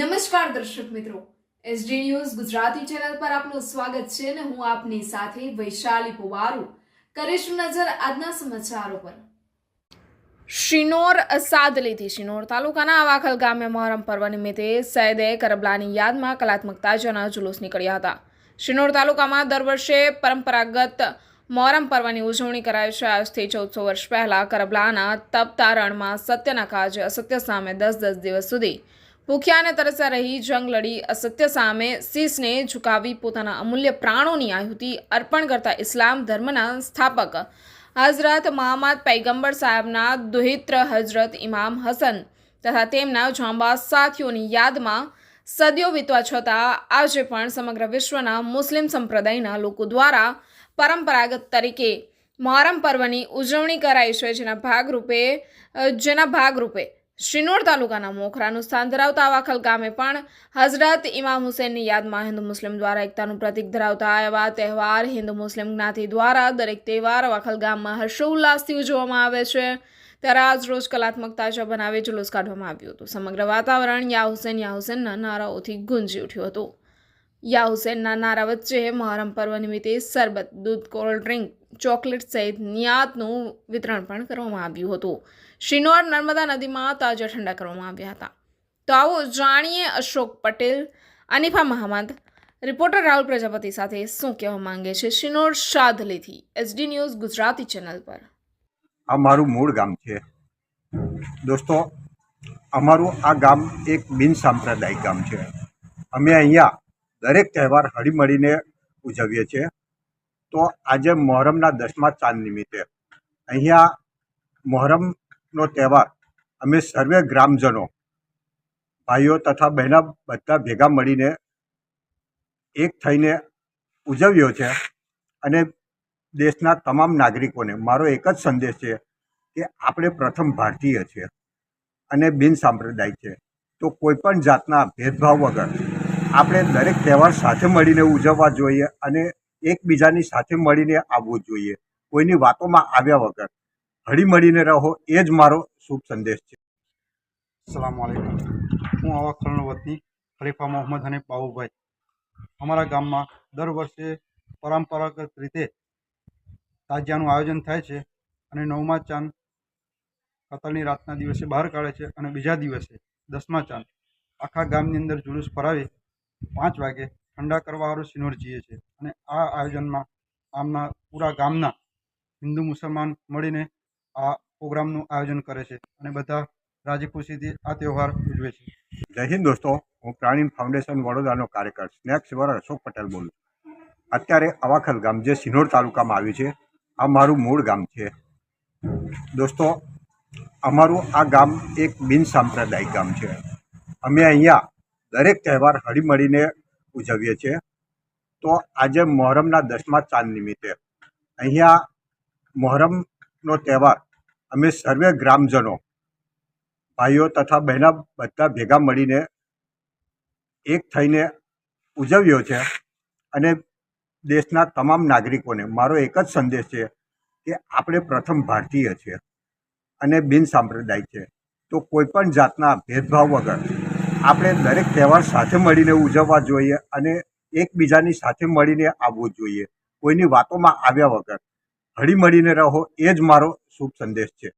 નમસ્કાર દર્શક મિત્રો. એસડી ન્યૂઝ ગુજરાતી ચેનલ પર આપનું સ્વાગત છે અને હું આપની સાથે વૈશાલી પુવારુ. કરીશું નજર આજના સમાચારો પર. શિનોર સાદલીથી શિનોર તાલુકાના આવાખલ ગામે મોહરમ પર્વ નિમિત્તે સૈદે કરબલાની યાદમાં કલાત્મક તાજાના જુલુસ નીકળ્યા હતા. શિનોર તાલુકામાં દર વર્ષે પરંપરાગત મોહરમ પર્વની ઉજવણી કરાય છે. આજથી ચૌદસો વર્ષ પહેલા કરબલાના તપતારણમાં સત્યના કાજે અસત્ય સામે દસ દસ દિવસ સુધી ભૂખ્યા અને તરસ્યા રહી જંગ લડી અસત્ય સામે શીશને ઝુકાવી પોતાના અમૂલ્ય પ્રાણોની આહુતિ અર્પણ કરતા ઇસ્લામ ધર્મના સ્થાપક. હઝરત મહમ્મદ પૈગંબર સાહેબના દુહિત્ર હઝરત ઇમામ હસન તથા તેમના જાંબા સાથીઓની યાદમાં સદીઓ વીતવા છતાં આજે પણ સમગ્ર વિશ્વના મુસ્લિમ સંપ્રદાયના લોકો દ્વારા પરંપરાગત તરીકે મોહરમ પર્વની ઉજવણી કરાઈ છે, જેના ભાગરૂપે જેના ભાગરૂપે શ્રીનોર તાલુકાના મોખરાનું સ્થાન ધરાવતા આવાખલ ગામે પણ હઝરત ઇમામ હુસેનની યાદમાં હિન્દુ મુસ્લિમ દ્વારા એકતાનું પ્રતીક ધરાવતા એવા તહેવાર હિન્દુ મુસ્લિમ જ્ઞાતિ દ્વારા દરેક તહેવાર આવાખલ ગામમાં હર્ષોલ્લાસથી ઉજવવામાં આવે છે. ત્યારે આજ રોજ કલાત્મક તાજા બનાવી જુલુસ કાઢવામાં આવ્યું હતું. સમગ્ર વાતાવરણ યા હુસેન યા હુસેનના નારાઓથી ગુંજી ઉઠ્યું હતું. યા હુસેનના નારા વચ્ચે મહોરમ પર્વ નિમિત્તે શરબત, દૂધ, કોલ્ડ ડ્રિંક ચોકલેટ સહિત નિયાતનું વિતરણ પણ કરવામાં આવ્યું હતું. શિનોર નર્મદા નદીમાં તાજા ઠંડા કરવામાં આવ્યા હતા. તો આવો જાણીએ અશોક પટેલ, અનિફા મહમદ, રિપોર્ટર રાહુલ પ્રજાપતિ સાથે શું કહેવા માંગે છે શિનોર શાદલીથી એસડી ન્યૂઝ ગુજરાતી ચેનલ પર. આ મારું મૂળ ગામ છે. દોસ્તો, અમારું આ ગામ એક બિન સાંપ્રદાયિક ગામ છે. અમે અહીંયા દરેક તહેવાર હળીમળીને ઉજવીએ છીએ. તો આજે મોહરમના દસમા ચાંદ નિમિત્તે અહીંયા મોહરમનો તહેવાર અમે સર્વે ગ્રામજનો, ભાઈઓ તથા બહેના બધા ભેગા મળીને એક થઈને ઉજવ્યો છે અને દેશના તમામ નાગરિકોને, મારો એક જ સંદેશ છે કે આપણે પ્રથમ ભારતીય છે અને બિન સાંપ્રદાયિક છે. તો કોઈ પણ જાતના ભેદભાવ વગર આપણે દરેક તહેવાર સાથે મળીને ઉજવવા જોઈએ અને એકબીજાની સાથે મળીને આવવું જોઈએ. કોઈની વાતોમાં આવ્યા વગર હળી મળીને રહો, એ જ મારો શુભ સંદેશ છે. અસલામ વાલેકુમ હું આવાખલનો વતની ખલીફા મોહમ્મદ અને બાબુભાઈ. અમારા ગામમાં દર વર્ષે પરંપરાગત રીતે તાજિયાનું આયોજન થાય છે અને નવમા ચાંદ કતલની રાતના દિવસે બહાર કાઢે છે અને બીજા દિવસે દસમા ચાંદ આખા ગામની અંદર જુલુસ ફરાવી પાંચ વાગે ઠંડા કરવા વાળું સિનોર જઈએ છીએ અને આ આયોજનમાં આમના પૂરા ગામના હિન્દુ મુસલમાન મળીને આ પ્રોગ્રામનું આયોજન કરે છે અને બધા રાજી ખુશીથી આ તહેવાર ઉજવે છે. જય હિન્દ દોસ્તો, હું પ્રાણી ફાઉન્ડેશન વડોદરાનો કાર્યકર સ્નેક સેવર અશોક પટેલ બોલું છું. અત્યારે અવાખલ ગામ જે સિનોર તાલુકામાં આવ્યું છે, આ મારું મૂળ ગામ છે. દોસ્તો, અમારું આ ગામ એક બિન સાંપ્રદાયિક ગામ છે. અમે અહીંયા દરેક તહેવાર હળીમળીને ઉજવીએ છીએ. તો આજે મોહરમના દસમા ચાંદ નિમિત્તે અહીંયા મોહરમનો તહેવાર અમે સર્વે ગ્રામજનો, ભાઈઓ તથા બહેના બધા ભેગા મળીને એક થઈને ઉજવ્યો છે અને દેશના તમામ નાગરિકોને મારો એક જ સંદેશ છે કે આપણે પ્રથમ ભારતીય છીએ અને બિનસાંપ્રદાયિક છે તો કોઈ પણ જાતના ભેદભાવ વગર આપણે દરેક તહેવાર સાથે મળીને ઉજવવા જોઈએ અને એકબીજાની સાથે મળીને આવવું જોઈએ. કોઈની વાતોમાં આવ્યા વગર હળી મળીને રહો, એ જ મારો શુભ સંદેશ છે.